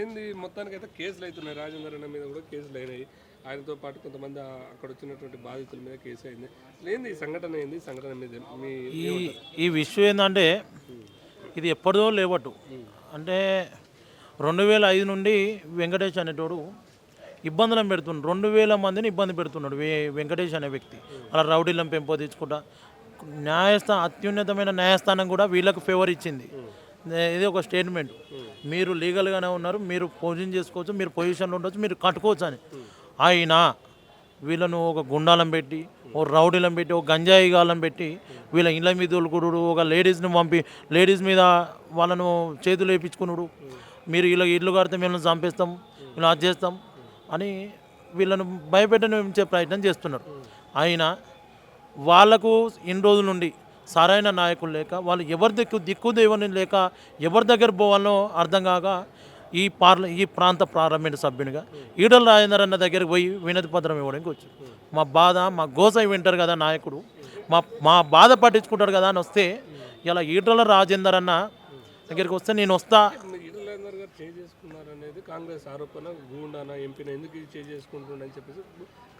ఏంది మొత్తానికి అయితే కేసులు అవుతున్నాయి రాజేందర్ అన్న మీద కూడా కేసులు అయినాయి. ఆయనతో పాటు కొంతమంది అక్కడ వచ్చినటువంటి బాధితుల మీద కేసు అయింది. ఏంది ఈ సంఘటన ఏంది? సంఘటన మీద మీ ఈ ఈ విషయం ఏంటంటే ఇది ఎప్పటిదో లేవట్టు. అంటే రెండు వేల ఐదు నుండి వెంకటేష్ అనేటోడు ఇబ్బందులను పెడుతున్నాడు రెండు వేల మందిని ఇబ్బంది పెడుతున్నాడు వే వెంకటేష్ అనే వ్యక్తి. అలా రౌడీలను పెంపొందించుకుంటా. న్యాయస్థానం అత్యున్నతమైన న్యాయస్థానం కూడా వీళ్ళకు ఫేవర్ ఇచ్చింది. ఇది ఒక స్టేట్మెంట్. మీరు లీగల్గానే ఉన్నారు మీరు పొజిషన్ చేసుకోవచ్చు మీరు పొజిషన్లో ఉండొచ్చు మీరు కట్టుకోవచ్చు అని. అయినా వీళ్ళను ఒక గుండాలం పెట్టి ఓ రౌడీలను పెట్టి ఒక గంజాయి గాలం పెట్టి వీళ్ళ ఇళ్ళ మీద తోలుకుడు ఒక లేడీస్ని పంపి లేడీస్ మీద వాళ్ళను చేతులు వేయించుకున్నాడు మీరు ఇలా ఇల్లు కడితే మేము చంపేస్తాం ఇలా అది చేస్తాం అని వీళ్ళను భయపెట్టనించే ప్రయత్నం చేస్తున్నారు. అయినా వాళ్ళకు ఇన్ని రోజుల నుండి సరైన నాయకులు లేక వాళ్ళు ఎవరి దిక్కు దిక్కు దేవుని లేక ఎవరి దగ్గర పోవాలో అర్థం కాక ఈ పార్ల ఈ ప్రాంత ప్రారంభమైన సభ్యునిగా ఈడల రాజేందర్ అన్న దగ్గరికి పోయి వినతి పత్రం ఇవ్వడానికి వచ్చి మా బాధ మా గోసై వింటారు కదా నాయకుడు. మా మా బాధ పట్టించుకుంటారు కదా అని వస్తే ఇలా ఈటల రాజేందర్ అన్న దగ్గరికి వస్తే నేను వస్తా ఈటలందర్ గారు చేంజ్ చేసుకున్నారు అనేది కాంగ్రెస్ ఆరోపణ గూండాన ఎంపీని ఎందుకు ఇది చేంజ్ చేసుకుంటుండని చెప్పేసి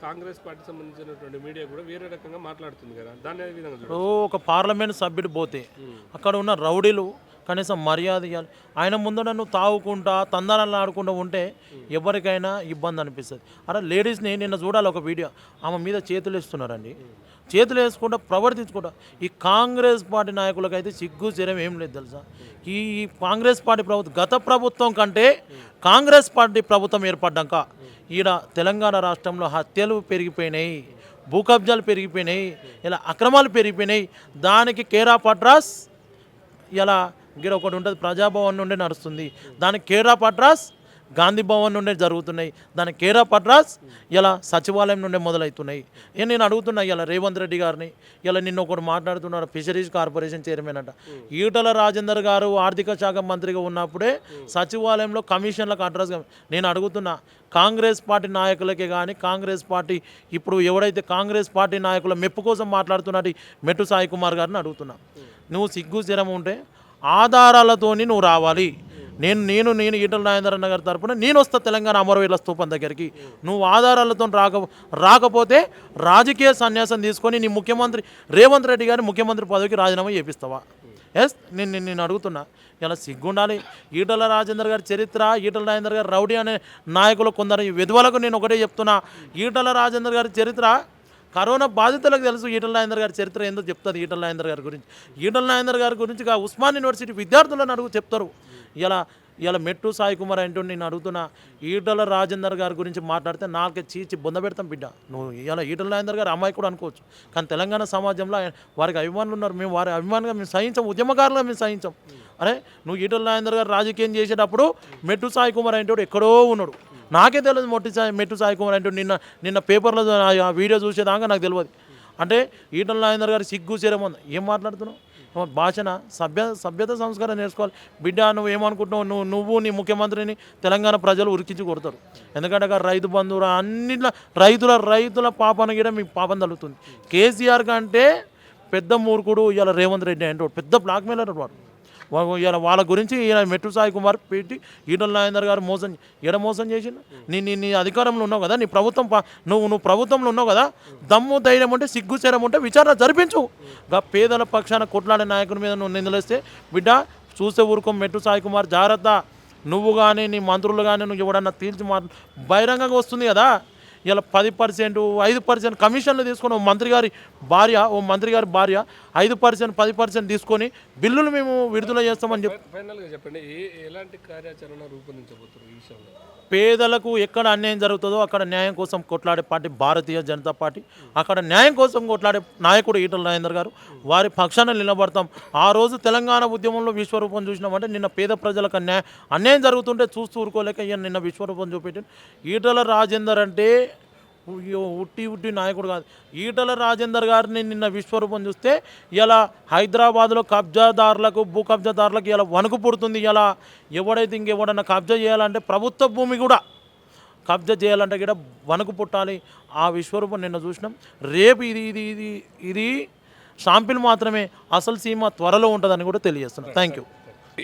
కాంగ్రెస్ పార్టీ సంబంధించినటువంటి మీడియా కూడా వేరే రకంగా మాట్లాడుతుంది కదా. దాన్ని ఏ విధంగా ఇప్పుడు ఒక పార్లమెంట్ సభ్యుడు పోతే అక్కడ ఉన్న రౌడీలు కనీసం మర్యాద ఇవ్వాలి ఆయన ముందర నువ్వు తాగుకుంటా తందనాలు ఆడుకుంటూ ఉంటే ఎవరికైనా ఇబ్బంది అనిపిస్తుంది. అరే లేడీస్ని నిన్న చూడాలి ఒక వీడియో. ఆమె మీద చేతులు వేస్తున్నారండి. చేతులు వేసుకుంటా ప్రవర్తించుకుంటా. ఈ కాంగ్రెస్ పార్టీ నాయకులకైతే సిగ్గు చిరం ఏం లేదు తెలుసా? ఈ కాంగ్రెస్ పార్టీ ప్రభుత్వం గత ప్రభుత్వం కంటే కాంగ్రెస్ పార్టీ ప్రభుత్వం ఏర్పడ్డాక ఈడ తెలంగాణ రాష్ట్రంలో హత్యలు పెరిగిపోయినాయి భూ కబ్జాలు పెరిగిపోయినాయి ఇలా అక్రమాలు పెరిగిపోయినాయి. దానికి కేరా పట్రాస్ ఇలా ఇక్కడ ఒకటి ఉంటుంది ప్రజాభవన్ నుండి నడుస్తుంది. దానికి కేరా పట్రాస్ గాంధీ భవన్ నుండే జరుగుతున్నాయి. దానికి కేరా పట్రాస్ ఇలా సచివాలయం నుండే మొదలవుతున్నాయి. ఇక నేను అడుగుతున్నా ఇలా రేవంత్ రెడ్డి గారిని ఇలా నిన్న ఒకటి మాట్లాడుతున్నాడు ఫిషరీస్ కార్పొరేషన్ చైర్మన్ అంట. ఈటల రాజేందర్ గారు ఆర్థిక శాఖ మంత్రిగా ఉన్నప్పుడే సచివాలయంలో కమిషన్లకు అడ్రస్ నేను అడుగుతున్నా కాంగ్రెస్ పార్టీ నాయకులకే కానీ కాంగ్రెస్ పార్టీ ఇప్పుడు ఎవడైతే కాంగ్రెస్ పార్టీ నాయకుల మెప్పు కోసం మాట్లాడుతున్నట్టు మెట్టు సాయి కుమార్ గారిని అడుగుతున్నా. నువ్వు సిగ్గు స్థిరం ఉంటే ఆధారాలతోని నువ్వు రావాలి. నేను నేను నేను ఈటల రాజేంద్ర గారి తరపున నేను వస్తా తెలంగాణ అమరవీరుల స్థూపం దగ్గరికి. నువ్వు ఆధారాలతో రాక రాకపోతే రాజకీయ సన్యాసం తీసుకొని నీ ముఖ్యమంత్రి రేవంత్ రెడ్డి గారిని ముఖ్యమంత్రి పదవికి రాజీనామా చేపిస్తావా? ఎస్? నేను నేను నేను అడుగుతున్నా. ఇలా సిగ్గుండాలి. ఈటల రాజేందర్ గారి చరిత్ర ఈటల రాజేందర్ గారు రౌడీ అనే నాయకులు కొందరు విధవలకు నేను ఒకటే చెప్తున్నా. ఈటల రాజేందర్ గారి చరిత్ర కరోనా బాధితులకు తెలుసు ఈటల రాజేందర్ గారి చరిత్ర ఏందో చెప్తుంది ఈటల రాజేందర్ గారి గురించి. ఈటల నాయందర్ గారి గురించి ఉస్మాన్ యూనివర్సిటీ విద్యార్థులను అడుగు చెప్తారు. ఇలా ఇలా మెట్టు సాయి కుమార్ అంటూ నేను అడుగుతున్నా ఈటల రాజేందర్ గారి గురించి మాట్లాడితే నాకే చీచి బొంద పెడతాం బిడ్డ. నువ్వు ఇలా ఈటల రాజేందర్ గారు అమ్మాయి కూడా అనుకోవచ్చు. కానీ తెలంగాణ సమాజంలో వారికి అభిమానులు ఉన్నారు. మేము వారి అభిమానంగా మేము సహించాం ఉద్యమకారులుగా మేము సహించాం. అరే నువ్వు ఈటల రాజేందర్ గారు రాజకీయం చేసేటప్పుడు మెట్టు సాయి కుమార్ అంటే ఎక్కడో ఉన్నాడు. నాకే తెలియదు మొట్టి సాయి మెట్టు సాయి కుమార్ అంటే నిన్న నిన్న పేపర్లో ఆ- వీడియో చూసేదాకా నాకు తెలియదు. అంటే ఈటల రాజేందర్ గారి సిగ్గు చేరమంది ఉంది. ఏం మాట్లాడుతున్నావు? భాషన? సభ్య సభ్యత సంస్కారం నేర్చుకోవాలి. బిడ్డ నువ్వు ఏమనుకుంటున్నావు? నువ్వు నువ్వు నీ ముఖ్యమంత్రిని తెలంగాణ ప్రజలు ఉరికించి కొడతారు. ఎందుకంటే అక్కడ రైతు బంధువులు అన్నిట్ల రైతుల రైతుల పాపన కూడా మీకు పాపం తలుగుతుంది కేసీఆర్ కంటే పెద్ద మూర్ఖుడు ఇవాళ రేవంత్ రెడ్డి అంటే పెద్ద బ్లాక్ మెయిలర్ వాడు. ఇలా వాళ్ళ గురించి ఈయన మెట్టు సాయి కుమార్ పెట్టి ఈటల నాగేందర్ గారు మోసం ఈయన మోసం చేసిండు. నీ నీ నీ అధికారంలో ఉన్నావు కదా నీ ప్రభుత్వం నువ్వు నువ్వు ప్రభుత్వంలో ఉన్నావు కదా దమ్ము ధైర్యం ఉంటే సిగ్గు చేరం ఉంటే విచారణ జరిపించు. గా పేదల పక్షాన కొట్లాడే నాయకుడి మీద నువ్వు నిందలేస్తే బిడ్డ చూసే ఊరుకో మెట్టు సాయి కుమార్ జాగ్రత్త. నువ్వు కానీ నీ మంత్రులు కానీ నువ్వు ఎవడన్నా తీర్చి మా బహిరంగంగా వస్తుంది కదా. ఇలా పది పర్సెంట్ ఐదు పర్సెంట్ కమిషన్లు తీసుకొని ఓ మంత్రి గారి భార్య ఓ మంత్రి గారి భార్య ఐదు పర్సెంట్ పది పర్సెంట్ తీసుకొని బిల్లులు మేము విడుదల చేస్తామని చెప్పి ఫైనల్గా చెప్పండి ఏ ఎలాంటి కార్యాచరణ రూపొందించబోతున్నారు ఈ విషయంలో? పేదలకు ఎక్కడ అన్యాయం జరుగుతుందో అక్కడ న్యాయం కోసం కొట్లాడే పార్టీ భారతీయ జనతా పార్టీ అక్కడ న్యాయం కోసం కొట్లాడే నాయకుడు ఈటల రాజేందర్ గారు. వారి పక్షాన నిలబడతాం. ఆ రోజు తెలంగాణ ఉద్యమంలో విశ్వరూపం చూసినామంటే నిన్న పేద ప్రజలకు అన్యాయం అన్యాయం జరుగుతుంటే చూస్తూ ఊరుకోలేక ఈయన నిన్న విశ్వరూపం చూపెట్టాడు. ఈటల రాజేందర్ అంటే ఉట్టి ఉట్టి నాయకుడు కాదు. ఈటల రాజేందర్ గారిని నిన్న విశ్వరూపం చూస్తే ఇలా హైదరాబాద్లో కబ్జాదారులకు భూ కబ్జాదారులకు ఇలా వణుకు పుడుతుంది. ఇలా ఎవడైతే ఇంకెవడన్నా కబ్జా చేయాలంటే ప్రభుత్వ భూమి కూడా కబ్జా చేయాలంటే కూడా వణుకు పుట్టాలి. ఆ విశ్వరూపం నిన్న చూసినాం. రేపు ఇది ఇది ఇది ఇది షాంపిల్ మాత్రమే అసలు సీమ త్వరలో ఉంటుందని కూడా తెలియజేస్తున్నాం. Thank you